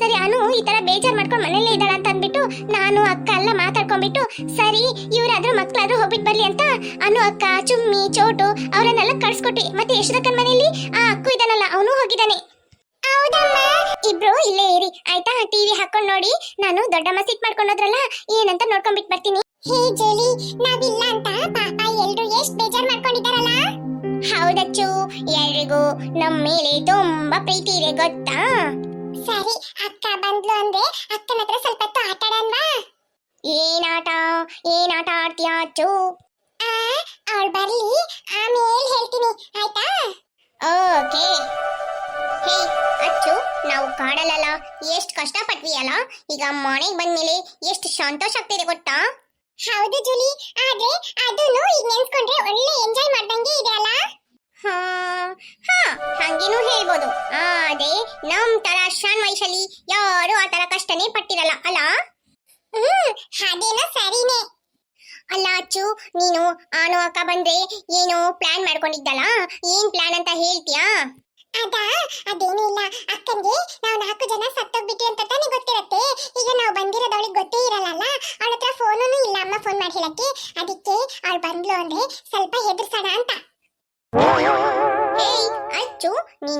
ಸರಿ ಅನು ಈ ತರ ಬೇಜಾರ್ ಮಾಡ್ಕೊಂಡು ಮನೇಲೇ ಇದ್ದಾಳ ಅಂತ ಅಂದ್ಬಿಟ್ಟು ನಾನು ಅಕ್ಕ ಎಲ್ಲ ಮಾತಾಡ್ಕೊಂಡ್ಬಿಟ್ಟು ಸರಿ ಇವ್ರಾದ್ರೂ ಮಕ್ಕಳಾದ್ರೂ ಹೋಗ್ಬಿಟ್ಟು ಬರ್ಲಿ ಅಂತ? ಅನು ಅಕ್ಕ ಚುಮ್ಮಿ ಚೋಟು ಅವರನ್ನೆಲ್ಲ ಕಳ್ಸ್ಕೊಟ್ಟಿ ಮತ್ತೆ ಯಶೋದಕ್ಕನ ಮನೇಲಿ ಆ ಅಕ್ಕು ಇದಾನಲ್ಲ ಅವನು ಹೋಗಿದ್ದಾನೆ. ಇಬ್ರು ಇಲ್ಲೇ ಇರಿ. ಆಯ್ತಾ? ಟಿವಿ ಹಾಕೊಂಡ್ ನೋಡಿ. ನಾನು ದೊಡ್ಡಮ್ಮ ಸಿಟ್ ಮಾಡ್ಕೊಂಡೋದ್ರಲ್ಲ ಏನಂತ ನೋಡ್ಕೊಂಡ್ಬಿಟ್ಟು ಬರ್ತೀನಿ. ಹೇ ಜೋಲಿ ನಾವಿಲ್ಲ ಅಂತ ಪಾಪ ಎಲ್ರು ಎಷ್ಟ್ ಬೇಜಾರ್ ಮಾಡ್ಕೊಂಡಿದಾರಲ್ಲ ಹೌದಚ್ಚು. ಎಲ್ರಿಗೂ ನಮ್ಮ ಮೇಲೆ ತುಂಬಾ ಪ್ರೀತಿ ಇದೆ ಗೊತ್ತಾ? ಸರಿ ಅಕ್ಕ ಬಂದ್ಲು ಅಂದ್ರೆ ಅಕ್ಕನ ಹತ್ರ ಸ್ವಲ್ಪ ಹೊತ್ತು ಆಟ ಆಡೋಣವಾ ಏನಾಟ ಏನಾಟ ಆಡ್ತೀಯ ಅಚ್ಚು? ಅವಳು ಬರ್ಲಿ ಆಮೇಲೆ ಹೇಳ್ತೀನಿ ಆಯ್ತಾ? ಓಕೆ. ಹೇ ಅಚ್ಚು ನಾವು ಕಾಡಲ್ಲ ಎಷ್ಟು ಕಷ್ಟಪಟ್ವಿ ಅಲ್ಲ ಈಗ ಮನೆಗೆ ಬಂದ್ಮೇಲೆ ಎಷ್ಟು ಸಂತೋಷ ಆಗ್ತಿದೆ ಗೊತ್ತಾ? ಹೌದು ಜೂಲಿ ಆದ್ರೆ ಅದನ್ನು ಈಗ ನೆನ್ಸ್ಕೊಂಡ್ರೆ ಒಳ್ಳೆ ಎಂಜಾಯ್ ಮಾಡ್ದಂಗೆ ಇದೆ ಅಲ್ಲ? ಹಾ ಹಾ. ಹಂಗೇನು ಹೇಳ್ಬೋದು. ಅದೇ ನಮ್ ತರ ಶಾನ್ ವಯಸ್ಸಲ್ಲಿ ಯಾರು ಆ ತರ ಕಷ್ಟನೇ ಪಟ್ಟಿರಲ್ಲ ಅಲ್ಲ ಹ್ಮ್ ಅದೇನೋ ಸರಿನೇ. ಅಲ್ಲ ಅಚ್ಚು ನೀನು ಆನು ಅಕ್ಕ ಬಂದ್ರೆ ಏನು ಪ್ಲಾನ್ ಮಾಡ್ಕೊಂಡಿದ್ದಲ್ಲ? ಏನ್ ಪ್ಲಾನ್ ಅಂತ ಹೇಳ್ತೀಯಾ? ಅದ ಅದೇನೂ ಇಲ್ಲ. ಅಕ್ಕಂಗೆ ನಾವು ನಾಲ್ಕು ಜನ ಸತ್ತೋಗ್ಬಿಟ್ವಿ ಅಂತ ತಾನೇ ಗೊತ್ತಿರತ್ತೆ. ಈಗ ನಾವು ಬಂದಿರೋದು ಅವಳಿಗೆ ಗೊತ್ತೇ ಇರಲ್ಲ ಅವಳ ಹತ್ರ ಫೋನೂ ಇಲ್ಲ. ಅಮ್ಮ ಫೋನ್ ಮಾಡಿ ಹೇಳಕ್ಕೆ. ಅದಕ್ಕೆ ಅವಳು ಬಂದ್ಲು ಅಂದ್ರೆ ಸ್ವಲ್ಪ ಹೆದರ್ಸೋಣ ಅಂತ. ಅಚ್ಚು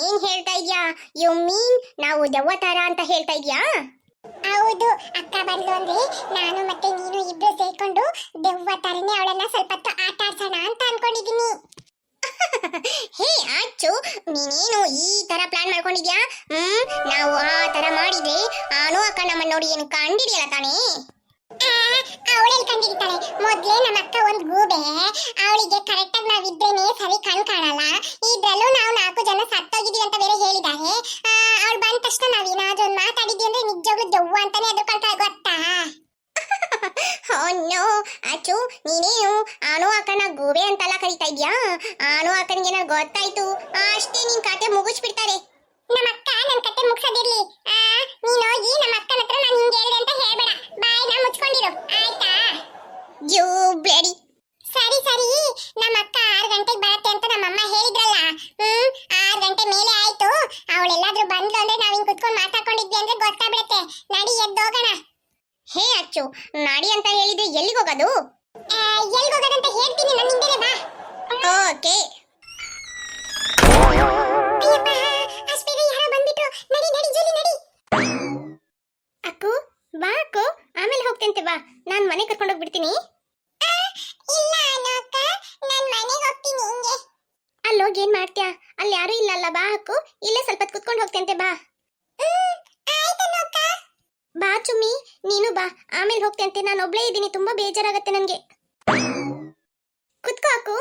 ಏನ್ ಹೇಳ್ತಾ ಇದ್ಯಾ? ಯು ಮೀನ್ ನಾವು ದೆವ್ವತಾರ ಅಂತ ಹೇಳ್ತಾ ಇದ್ಯಾ? ಹೌದು ಅಕ್ಕ ಬಂದ್ಲು ಅಂದ್ರೆ ನಾನು ಮತ್ತೆ ನೀನು ಇಬ್ರು ಸೇರ್ಕೊಂಡು ದೆವ್ವ ತರನೇ ಅವಳನ್ನ ಸ್ವಲ್ಪ ಹೊತ್ತು ಆಟ ಆಡ್ಸೋಣ ಅಂತ ಅನ್ಕೊಂಡಿದೀನಿ ಹೇ ಅಚ್ಚು ನೀನೇನು ಈ ತರ ಪ್ಲಾನ್ ಮಾಡ್ಕೊಂಡಿದ್ಯಾ? ಹ್ಮ್ ನಾವು ಆ ತರ ಮಾಡಿದ್ರೆ ಆನು ಅಕ್ಕ ನಮ್ಮನ್ನ ನೋಡಿ ಏನು ಕಂಡಿಡಿಯಲ್ಲ ತಾನೇ? ಅವಳಲ್ಲಿ ಕಂಡಿರ್ತಾಳೆ, ಮೊದ್ಲೇ ನಮ್ಮ ಅಕ್ಕ ಒಂದ್ ಗೂಬೆ, ಅವಳಿಗೆ ಕರೆಕ್ಟ್ ಆಗಿ ನಾವಿದ್ರೇನೆ ಸರಿ ಕಣ್ ಕಾಣಲ್ಲ. ಇದ್ರಲ್ಲೂ ನಾವು ನಾಲ್ಕು ಜನ ಸತ್ತೋಗಿದೀವಿ ಅಂತ ಬೇರೆ ಹೇಳಿದ್ದಾರೆ ಅವಳು ಬಂದ ತಕ್ಷಣ ನಾವ್ ಏನಾದ್ರೂ ಒಂದ್ ಮಾತಾಡಿದ್ವಿ ಅಂದ್ರೆ ನಿಜವಾಗ್ಲೂ ದೆವ್ವ ಅಂತಾನೆ ಎದುರ್ಕೊಳ್ತಾಳೆ ಗೊತ್ತಾ? ನೋ ಅಚ್ಚು, ನೀನೇನು? ಆನು ಅಕ್ಕನ ಗೂಬೆ ಅಂತೆಲ್ಲ ಕರಿತಾ ಇದ್ಯಾ ಆನು ಅಕ್ಕನಿಗೆ ಏನಾದ್ರು ಗೊತ್ತಾಯ್ತು? ಅಷ್ಟೇ ನಿನ್ ಕತೆ ಮುಗಿಸ್ಬಿಡ್ತಾರೆ. ನಮ್ಮ ಅಕ್ಕ ನನ್ ಕತೆ ಮುಗಿಸೋದಿರ್ಲಿ. ನೀನ್ ಹೋಗಿ ನಮ್ಮ ಹತ್ರ ನಾನು ಹಿಂಗೆ ಹೇಳಿದೆ ಅಂತ ಹೇಳ್ಬೇಡ ಬಾಯ್ನ ಮುಚ್ಕೊಂಡಿರು ಆಯ್ತಾ ಯು ಬ್ಲೇಡಿ ಸರಿ ಸರಿ. ನಮ್ಮ ಅಕ್ಕ ಆರು ಗಂಟೆಗೆ ಬರತ್ತೆ ಅಂತ ನಮ್ಮಮ್ಮ ಹೇಳಿದ್ರಲ್ಲ. ಹ್ಮ್ ಆರು ಗಂಟೆ ಮೇಲೆ ಆಯ್ತು. ಅವಳೆಲ್ಲಾದ್ರೂ ಬಂದ್ಲು ಅಂದ್ರೆ ನಾವ್ ಹಿಂಗ್ ಕುತ್ಕೊಂಡು ಮಾತಾಡ್ಕೊಂಡಿದ್ವಿ ಅಂದ್ರೆ ಗೊತ್ತಾಗ್ಬಿಡತ್ತೆ. ನಡಿ ಎದ್ದೋಗೋಣ ಹೇ ಅಚ್ಚು ನಾಡಿ ಅಂತ ಹೇಳಿದ್ರೆ ಎಲ್ಲಿಗೆ ಹೋಗೋದು? ಎಲ್ಲಿಗೆ ಹೋಗೋದಂತ ಹೇಳ್ತೀನಿ ನನ್ನ ಹಿಂದೆ ಬಾ. ಓಕೆ. ಅಕ್ಕು ಬಾ ಅಕ್ಕು. ಆಮೇಲೆ ಹೋಗ್ತಂತೆ ಬಾ. ನಾನು ಮನೆ ಕರ್ಕೊಂಡು ಹೋಗ್ಬಿಡ್ತೀನಿ. ಹೋಗ್ತೀನಿ ಹಿಂಗೆ ಏನ್ ಮಾಡ್ತೀಯಾ? ಅಲ್ಲಿ ಯಾರು ಇಲ್ಲಲ್ಲ ಬಾ ಅಕ್ಕು ಇಲ್ಲೇ ಸ್ವಲ್ಪ ಕುತ್ಕೊಂಡು ಹೋಗ್ತಂತೆ, ಬಾ. ಬಾ ಚುಮ್ಮಿ, ನೀನು ಬಾ. ಆಮೇಲೆ ಹೋಗ್ತಂತೆ. ನಾನು ಒಬ್ಳೇ ಇದ್ದೀನಿ, ತುಂಬಾ ಬೇಜಾರಾಗತ್ತೆ ನನ್ಗೆ ಕುತ್ಕೋ ಹಾಕು.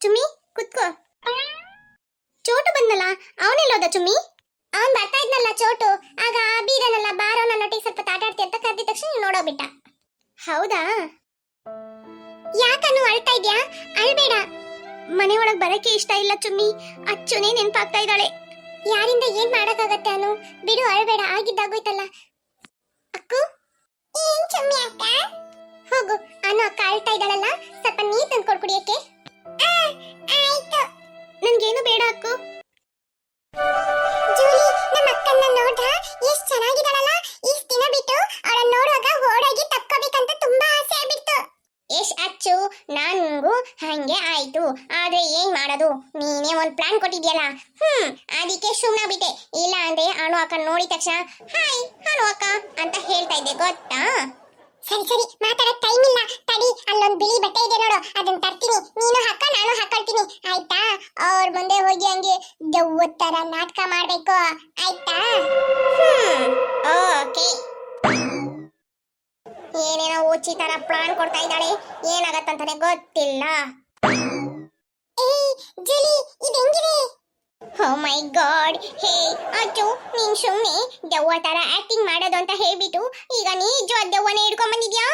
ಚುಮ್ಮಿ, ಕುತ್ಕೋ. ಚೋಟು ಬಂದಲ್ಲ ಅವನೆಲ್ಲೋದ ಚುಮ್ಮಿ? ಅವನ್ ಬರ್ತಾ ಇದ್ನಲ್ಲ ಚೋಟು. ಆಗ ಬೀರನಲ್ಲ ಬಾರೋ ನನ್ನೊಟ್ಟಿಗೆ ಸ್ವಲ್ಪ ತಾಟಾಡ್ತಿ ಅಂತ ಕರೆದಿದ ತಕ್ಷಣ ನೋಡೋಬಿಟ್ಟ ಹೌದಾ? ಯಾಕನ್ನು ಅಳ್ತಾ ಇದ್ಯಾ? ಅಳ್ಬೇಡ. ಒಳಗ್ ಬರಕ್ಕೆ ಇಷ್ಟ ಇಲ್ಲ ಚುಮ್ಮಿ. ಅಚ್ಚುನೇ ನೆನ್ಪಾಗ್ತಾ ಇದ್ದಾಳೆ. ಯಾರಿಂದ ಏನ್ ಮಾಡಕ್ಕಾಗತ್ತೆ ಅನು? ಬಿಡು, ಅಳ್ಬೇಡ. ಆಗಿದ್ದಾಗೋಯ್ತಲ್ಲ. ಅಕ್ಕು? ಏನ್ ಚುಮ್ಮಿ ಅಕ್ಕ? ಹೋಗು. ಅನು ಅಕ್ಕ ಅಳ್ತಾ ಇದ್ದಾಳಲ್ಲ. ಸ್ವಲ್ಪ ನೀರ್ ತಂದ್ಕೊಡ್ ಕುಡಿಯಕ್ಕೆ. ಆಯ್ತು. ನನ್ಗೇನು ಬೇಡ ಅಕ್ಕು. ಜೂಲಿ ನಮ್ಮ ಅಕ್ಕನ್ನ ನೋಡ್ದ? ಎಷ್ಟ್ ಚೆನ್ನಾಗಿದ್ದಾಳಲ್ಲ. ಇಷ್ಟ್ ದಿನ ಬಿಟ್ಟು ಅವಳನ್ನ ನೋಡುವಾಗ ಓಡಾಗಿ ತಕ್ಕೋಬೇಕಂತ ತುಂಬಾ ಎಶ್ ಅಚ್ಚು. ನನ್ಗೂ ಹಂಗೆ ಆಯ್ತು. ಆದ್ರೆ ಏನ್ ಮಾಡೋದು? ನೀನೇ ಒಂದ್ ಪ್ಲಾನ್ ಕೊಟ್ಟಿದ್ಯಲ್ಲ? ಹ್ಮ್ ಅದಕ್ಕೆ ಸುಮ್ನಾಗ್ಬಿಟ್ಟೆ ಇಲ್ಲ ಅಂದ್ರೆ ಅಣು ಅಕ್ಕ ನೋಡಿದ ತಕ್ಷಣ ಹಾಯ್ ಅಣು ಅಕ್ಕ ಅಂತ ಹೇಳ್ತಾ ಇದ್ದೆ ಗೊತ್ತಾ? ಸರಿ ಸರಿ. ಮಾತಾಡೋ ಟೈಮ್ ಇಲ್ಲ. ತಡಿ ಅಲ್ಲೊಂದು ಬಿಳಿ ಬಟ್ಟೆ ಇದೆ ನೋಡು. ಅದನ್ನ ತರ್ತೀನಿ. ನೀನು ಹಾಕ ನಾನು ಹಾಕೊಳ್ತೀನಿ. ಆಯ್ತಾ? ಅವ್ರ ಮುಂದೆ ಹೋಗಿ ಹಂಗೆ ದೆವ್ವದ ತರ ನಾಟಕ ಮಾಡ್ಬೇಕು. ಆಯ್ತಾ? ಓಕೆ. ಏನೇನೋ ಉಚ್ಚಿ ತರ ಪ್ಲಾನ್ ಕೊಡ್ತಾ ಇದ್ದಾಳೆ, ಏನಾಗತ್ತಂತಾನೆ ಗೊತ್ತಿಲ್ಲ. ಓ ಮೈ ಗಾಡ್ ಹೇ ಅಚ್ಚು ನೀನ್ ಸುಮ್ಮನೆ ದೆವ್ವ ತರ ಆಕ್ಟಿಂಗ್ ಮಾಡೋದು ಅಂತ ಹೇಳ್ಬಿಟ್ಟು ಈಗ ನಿಜವಾದ ದೆವ್ವನೇ ಹಿಡ್ಕೊಂಡ್ ಬಂದಿದ್ಯಾ?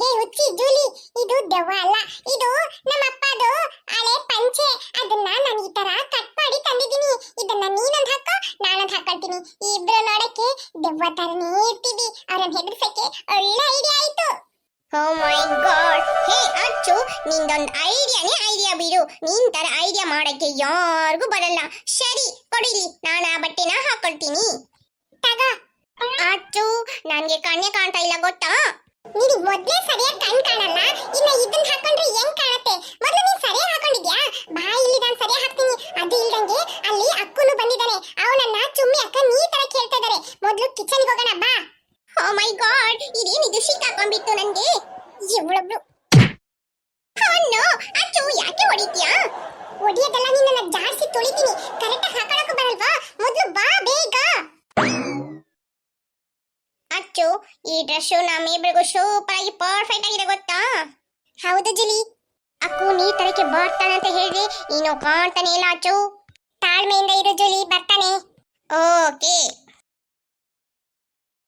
ಹೇ ಹುಚ್ಚಿ ಜೂಲಿ ಇದು ದೆವ್ವ ಅಲ್ಲ. ಇದು ನಮ್ಮ ಅಪ್ಪದು ಹಳೆ ಪಂಚೆ. ಅದನ್ನ ನಾನು ಈ ತರ ಕಟ್ ಮಾಡಿ ತಂದಿದ್ದೀನಿ. ಇದನ್ನ ನೀನೊಂದು ಹಾಕೋ ನಾನೊಂದು ಹಾಕೊಳ್ತೀನಿ. ಇಬ್ರು ನೋಡಕ್ಕೆ ದೆವ್ವ ತರನೇ ಇರ್ತೀವಿ. ಅವ್ರನ್ನ ಹೆದರ್ಸಕ್ಕೆ ಒಳ್ಳೆ ಐಡಿಯಾ ಆಯ್ತು. ಓ ಮೈ ಗಾಡ್ ಹೇ ಅಚ್ಚು ನಿಂದೊಂದು ಐಡಿಯಾನೇ ಐಡಿಯಾ ಬಿಡು. ನಿನ್ ತರ ಐಡಿಯಾ ಮಾಡಕ್ಕೆ ಯಾರಿಗೂ ಬರಲ್ಲ. ಸರಿ ಕೊಡಿಲಿ. ನಾನು ಆ ಬಟ್ಟೆನ ಹಾಕೊಳ್ತೀನಿ. ತಗ. ಅಚ್ಚು ನನಗೆ ಕಣ್ಣೆ ಕಾಣ್ತಾ ಇಲ್ಲ ಗೊತ್ತಾ? ನೀನು ಮೊದಲೇ ಸರಿಯಾಗಿ ಕಣ್ ಕಾಣಲ್ಲ? ಇನ್ನ ಇದನ್ನ ಹಾಕೊಂಡ್ರೆ ಹೆಂಗ್ ಕಾಣತ್ತೆ? ಮೊದಲು ನೀನ್ ಸರಿಯಾಗಿ ಹಾಕೊಂಡಿದ್ಯಾ? ಬಾ ಇಲ್ಲಿ ನಾನು ಸರಿಯಾಗಿ ಹಾಕ್ತೀನಿ. ಅದು ಇಲ್ದಂಗೆ ಅಲ್ಲಿ ಅಕ್ಕನು ಬಂದಿದ್ದಾನೆ ಅವನನ್ನ ಚುಮ್ಮಿ ಅಕ್ಕ ನೀ ತರ ಕೇಳ್ತಾ ಇದಾರೆ ಮೊದ್ಲು ಕಿಚನ್ ಹೋಗೋಣ ಬಾ ಓ ಮೈ ಗಾಡ್ ಇದೇನಿದು ಶೀತ ಹಾಕೊಂಡ್ಬಿಟ್ಟು ನನ್ಗೆ ಇವಳೊಬ್ಳು ಅಣ್ಣೋ ಅಚ್ಚು ಯಾಕೆ ಹೊಡಿತ್ಯಾ ಹೊಡಿಯೋದಲ್ಲ ನಿನ್ನ ಜಾಡ್ಸಿ ತೊಳಿತೀನಿ ಕರೆಕ್ಟಾಗಿ ಹಾಕೊಳಕ್ಕೂ ಬರಲ್ವಾ ಮೊದ್ಲು ಬಾ ಬೇಗ ಅಚ್ಚು ಈ ಡ್ರೆಸ್ ನಮ್ಮಿಬ್ರಿಗೂ ಸೂಪರ್ ಆಗಿ ಪರ್ಫೆಕ್ಟ್ ಆಗಿದೆ ಗೊತ್ತಾ? ಹೌದು ಜುಲಿ. ಅಕ್ಕು ನೀ ತರಕ್ಕೆ ಬರ್ತಾನೆ ಅಂತ ಹೇಳಿದ್ರೆ ನೀನು ಕಾಣ್ತಾನೆ ಇಲ್ಲ ಅಚ್ಚು. ತಾಳ್ಮೆಯಿಂದ ಇರು ಜುಲಿ ಬರ್ತಾನೆ. ಓಕೆ.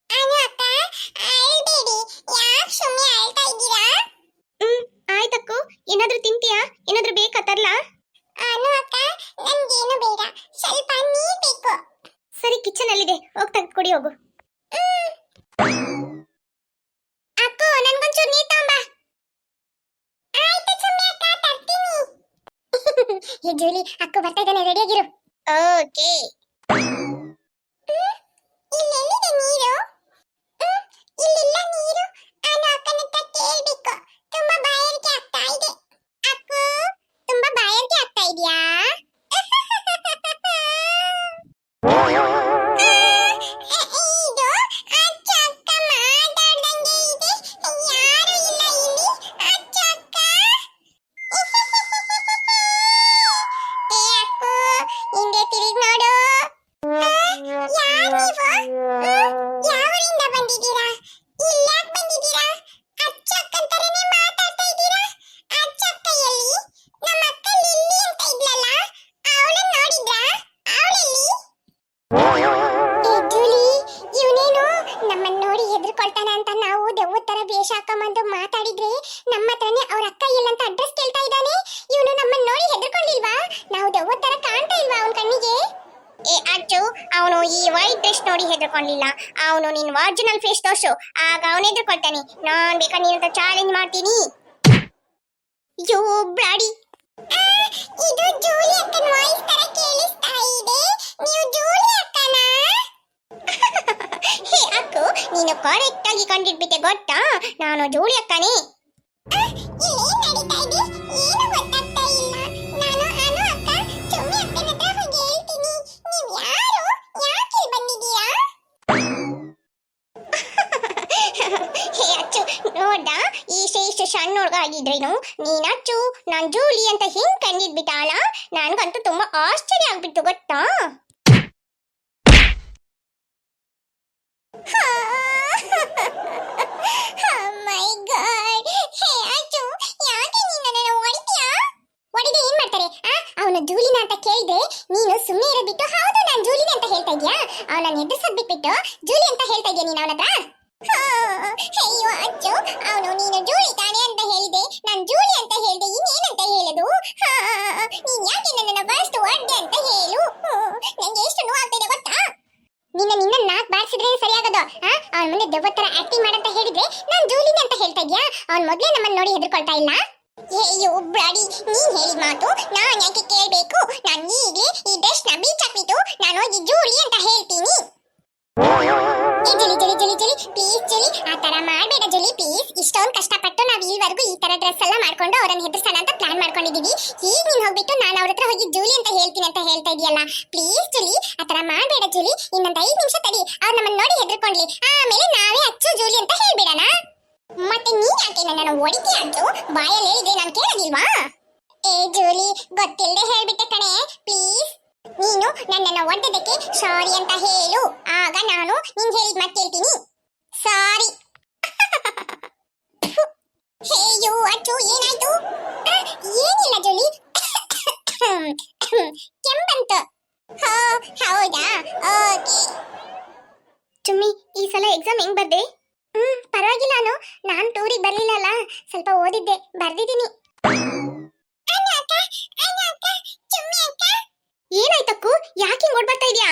ಅನು ಅಕ್ಕ ಅಳ್ಬೇಡಿ. ಯಾಕೆ ಸುಮ್ಮನೆ ಅಳ್ತಾ ಇದ್ದೀರಾ? ಹ್ಮ್ ಆಯ್ತಕ್ಕು ಏನಾದ್ರೂ ತಿಂತೀಯಾ? ಏನಾದ್ರೂ ಬೇಕಾ ತರ್ಲಾ? ಅನು ಅಕ್ಕ ನನ್ಗೇನು ಬೇಡ. ಸ್ವಲ್ಪ ನೀರ್ ಬೇಕು. ಸರಿ ಕಿಚನ್ ಅಲ್ಲಿದೆ. ಹೋಗಿ ತೆಗ್ದು ಕೊಡಿ ಹೋಗು. ಅಕ್ಕು ನನ್ಗೊಂಚೂರು ನೀರ್ ತಗೊಂಬಾ. ಆಯ್ತು ಸುಮ್ಮನೆ ಅಕ್ಕ ತರ್ತೀನಿ. ಹೇ ಜೂಲಿ ಅಕ್ಕು ಬರ್ತಾ ಇದ್ದಾನೆ ರೆಡಿಯಾಗಿರು ಓಕೆ. ಇಲ್ಲೆಲ್ಲಿದೆ ನೀರು? ಇಲ್ಲಿಲ್ಲ ನೀರು? ನಾನು ಅಕ್ಕನ ಹತ್ರ ಕೇಳ್ಬೇಕು. ತುಂಬಾ ಬಾಯಾರಿಕೆ ಆಗ್ತಾ ಇದೆ. ಅಕ್ಕು ತುಂಬಾ ಬಾಯಾರಿಕೆ ಆಗ್ತಾ ಇದೆಯಾ? ಅವನು ಈ ವೈಟ್ ಡ್ರೆಸ್ ನೋಡಿ ಹೆದರ್ಕೊಂಡಿಲ್ಲ. ಅವನು ನಿನ್ ಒರಿಜಿನಲ್ ಫೇಸ್ ತೋರ್ಸು. ಆಗ ಅವನು ಹೆದರ್ಕೊಳ್ತಾನೆ. ನಾನ್ ಬೇಕಾ ನಿನ್ನ ಚಾಲೆಂಜ್ ಮಾಡ್ತೀನಿ. Yo bloody. ಇದು ಜೂಲಿ ಅಕ್ಕನ ವಾಯ್ಸ್ ತರ ಕೇಳಿಸ್ತಾ ಇದೆ. ನೀವು ಜೂಲಿ ಅಕ್ಕನಾ ಹೇ ಅಕ್ಕು ನೀನು ಕರೆಕ್ಟ್ ಆಗಿ ಕಂಡಿಡ್ಬಿಟ್ಟೆ ಗೊತ್ತಾ? ನಾನು ಜೂಲಿ ಅಕ್ಕನೇ ಈ ಶ್ರೇಷ್ಠ ಸಣ್ಣ ಹುಡುಗ ಆಗಿದ್ರೇನು ನೀನಚ್ಚು, ನಾನ್ ಜೂಲಿ ಅಂತ ಹಿಂಗ್ ಕಂಡಿದ್ಬಿಟ್ಟಾಳ ನನ್ಗಂತೂ ತುಂಬಾ ಆಶ್ಚರ್ಯ ಆಗ್ಬಿಟ್ಟು ಗೊತ್ತಾ? ಜೂಲಿನ ಅಂತ ಕೇಳಿದ್ರೆ ನೀನು ಸುಮ್ಮನೆ ಇರೋ ಬಿಟ್ಟು, ಹೌದು, ನಾನು ಜೂಲಿನ ಅಂತ ಹೇಳ್ತಾ ಇದ್ಯಾ? ಅವನನ್ನ ಎದುರಿಸದ್ ಬಿಟ್ಬಿಟ್ಟು ಜೂಲಿ ಅಂತ ಹೇಳ್ತಾ ಇದೀಯ ನೀನು ಅವನ ಹತ್ರ ಅಯ್ಯೋ ಅಚ್ಚು ಅವನು ನೀನು ಜೂಲಿ ತಾನೆ ಅಂತ ಹೇಳಿದೆ. ನಾನು ಜೂಲಿ ಅಂತ ಹೇಳಿದೆ ಇನ್ನೇನಂತ ಹೇಳೋದು? ಹಾ, ನೀನ್ ಯಾಕೆ ನನ್ನ ಫಸ್ಟ್ ಹೊಡ್ದೆ ಅಂತ ಹೇಳು? ನಂಗೆ ಎಷ್ಟು ನೋವಾಗ್ತಿದೆ ಗೊತ್ತಾ? ನಿನ್ನ ನಿನ್ನ ನಾಕ್ ಬಾರಿಸಿದ್ರೆ ಸರಿಯಾಗದು? ಅವನ ಮುಂದೆ ದೆವ್ವ ತರ ಆಕ್ಟಿಂಗ್ ಮಾಡಂತ ಹೇಳಿದ್ರೆ ನಾನು ಜೂಲಿನ ಅಂತ ಹೇಳ್ತಾ ಇದ್ಯಾ? ಅವನ್ ಮೊದ್ಲೇ ನಮ್ಮನ್ನ ನೋಡಿ ಹೆದರ್ಕೊಳ್ತಾ ಇಲ್ಲ? ಅಯ್ಯೋ ಬ್ರಾಡಿ ನೀನ್ ಹೇಳಿದ ಮಾತು ನಾನ್ ಯಾಕೆ ಕೇಳ್ಬೇಕು? ನಾನು ಈಗಲೇ ಈ ಡ್ರೆಸ್ನ ಬೀಚಾಕ್ಬಿಟ್ಟು ನಾನು ಹೋಗಿ ಜೂಲಿ ಅಂತ ಹೇಳ್ತೀನಿ. ಜುಲಿ ಜಲಿ ಜಲಿ ಜಲಿ ಪ್ಲೀಸ್ ಜಲಿ, ಆ ತರ ಮಾಡಬೇಡ ಜಲಿ ಪ್ಲೀಸ್ ಇಷ್ಟೊಂದು ಕಷ್ಟಪಟ್ಟು ನಾವು ಇಲ್ಲಿವರೆಗೂ ಈ ತರ ಡ್ರೆಸ್ ಎಲ್ಲ ಮಾಡ್ಕೊಂಡು ಅವ್ರನ್ನ ಹೆದರ್ಸೋಣ ಅಂತ ಪ್ಲಾನ್ ಮಾಡ್ಕೊಂಡಿದೀವಿ. ಈಗ ನೀನು ಹೋಗ್ಬಿಟ್ಟು ನಾನು ಅವ್ರ ಹತ್ರ ಹೋಗಿ ಜೂಲಿ ಅಂತ ಹೇಳ್ತೀನಿ ಅಂತ ಹೇಳ್ತಾ ಇದೀಯಲ್ಲ. ಪ್ಲೀಸ್ ಜಲಿ, ಆ ತರ ಮಾಡಬೇಡ ಜೂಲಿ. ಇನ್ನೊಂದು ಐದು ನಿಮಿಷ ತಡಿ, ಅವ್ರು ನಮ್ಮನ್ನ ನೋಡಿ ಹೆದರ್ಕೊಂಡ್ಲಿ. ಆಮೇಲೆ ನಾವೇ ಅಚ್ಚು ಜೂಲಿ ಅಂತ ಹೇಳ್ಬಿಡಣ. ಮತ್ತೆ ನೀನ್ ಯಾಕೆ ನನ್ನನ್ನು ಹೊಡಿತೀಯ ಅಂತೂ ಬಾಯಲ್ಲಿ ಹೇಳಿದ್ರೆ ನಾನು ಕೇಳೋದಿಲ್ವಾ? ಏ ಜೂಲಿ ಗೊತ್ತಿಲ್ಲದೆ ಹೇಳ್ಬಿಟ್ಟೆ ಕಣೆ. ಪ್ಲೀಸ್ ನೀನು ನನ್ನನ್ನು ಒಡ್ಡದಕ್ಕೆ ಸಾರಿ ಅಂತ ಹೇಳು. ನಾನು ಹೇಳಿದ್ ಮತ್ತೆ ಹೇಳ್ತೀನಿ ಸಾರಿ ಹೇಯೋ ಅಚ್ಚು, ಏನಾಯ್ತು? ಏನಿಲ್ಲ, ಜೋಲಿ. ಕೆಂಬಂತ. ಹೌದಾ? ಓಕೆ ಚುಮ್ಮಿ, ಈ ಸಲ ಎಕ್ಸಾಮ್ ಹೆಂಗ್ ಬರ್ದೆ? ಹ್ಮ್, ಪರವಾಗಿಲ್ಲ ನಾನು ನಾನ್ ಟೂರಿಗೆ ಬರ್ಲಿಲ್ಲಲ್ಲ. ಸ್ವಲ್ಪ ಓದಿದ್ದೆ. ಬರ್ದಿದ್ದೀನಿ. ಏನಾಯ್ತಕ್ಕು? ಯಾಕೆ ಹಿಂಗ್ ಓಡ್ಬರ್ತಾ ಇದ್ಯಾ?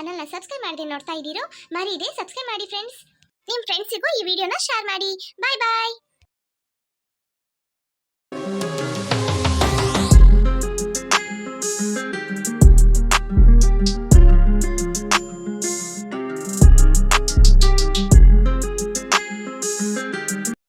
ಚಾನಲ್ನ ಸಬ್ಸ್ಕ್ರೈಬ್ ಮಾಡದೆ ನೋಡ್ತಾ ಇದ್ದೀರೋ ಮರೀದೆ ಸಬ್ಸ್ಕ್ರೈಬ್ ಮಾಡಿ ಫ್ರೆಂಡ್ಸ್ ನಿಮ್ಮ ಫ್ರೆಂಡ್ಸಿಗೂ ಈ ವಿಡಿಯೋನ ಶೇರ್ ಮಾಡಿ. ಬಾಯ್ ಬಾಯ್